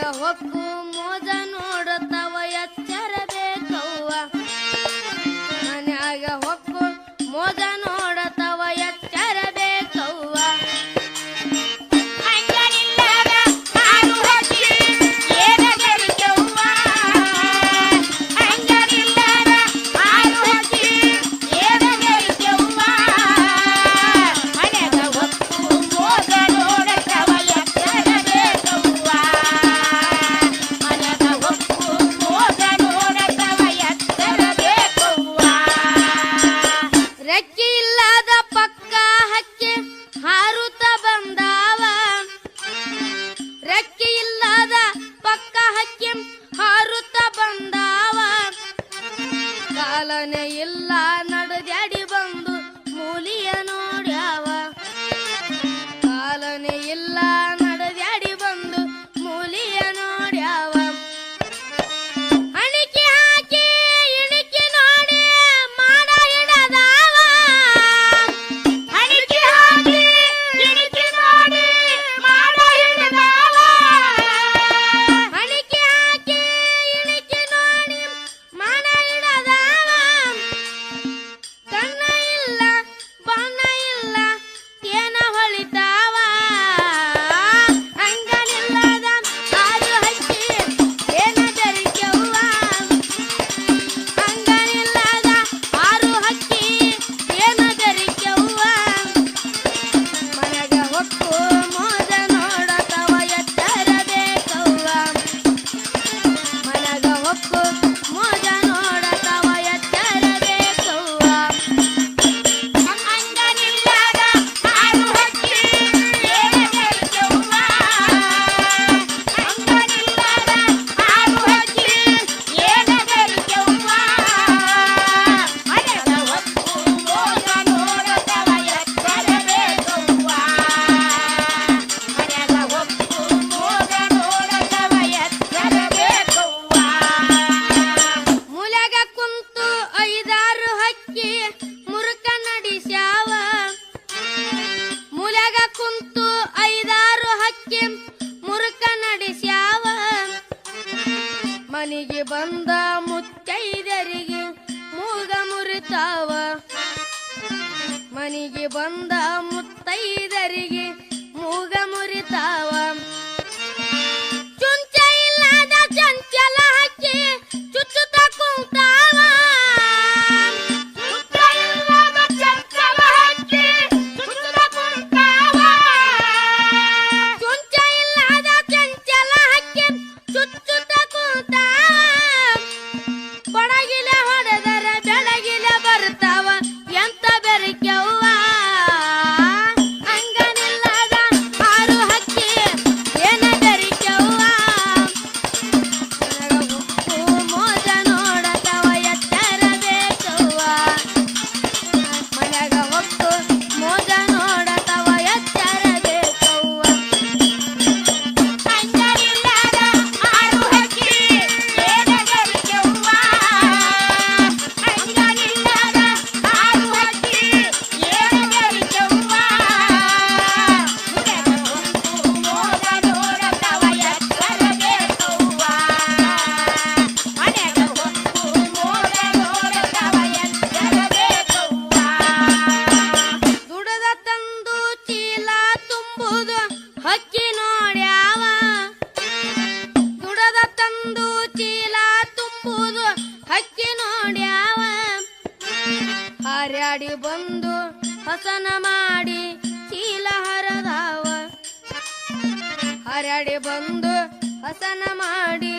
ಹೊಕ್ಕು ಮೋಜ ನೋಡುತ್ತ. Japan. ಮನೆಗೆ ಬಂದ ಮುತ್ತೈದರಿಗೆ ಮೂಗ ಮುರಿತಾವ. ಮನೆಗೆ ಬಂದ ಮುತ್ತೈದರಿಗೆ ಮೂಗ ಮುರಿತಾವ. ಓಡಾಡಿ ಬಂದು ಹಸನ ಮಾಡಿ ಚೀಲ ಹರದಾವ. ಹರಡಿ ಬಂದು ಹಸನ ಮಾಡಿ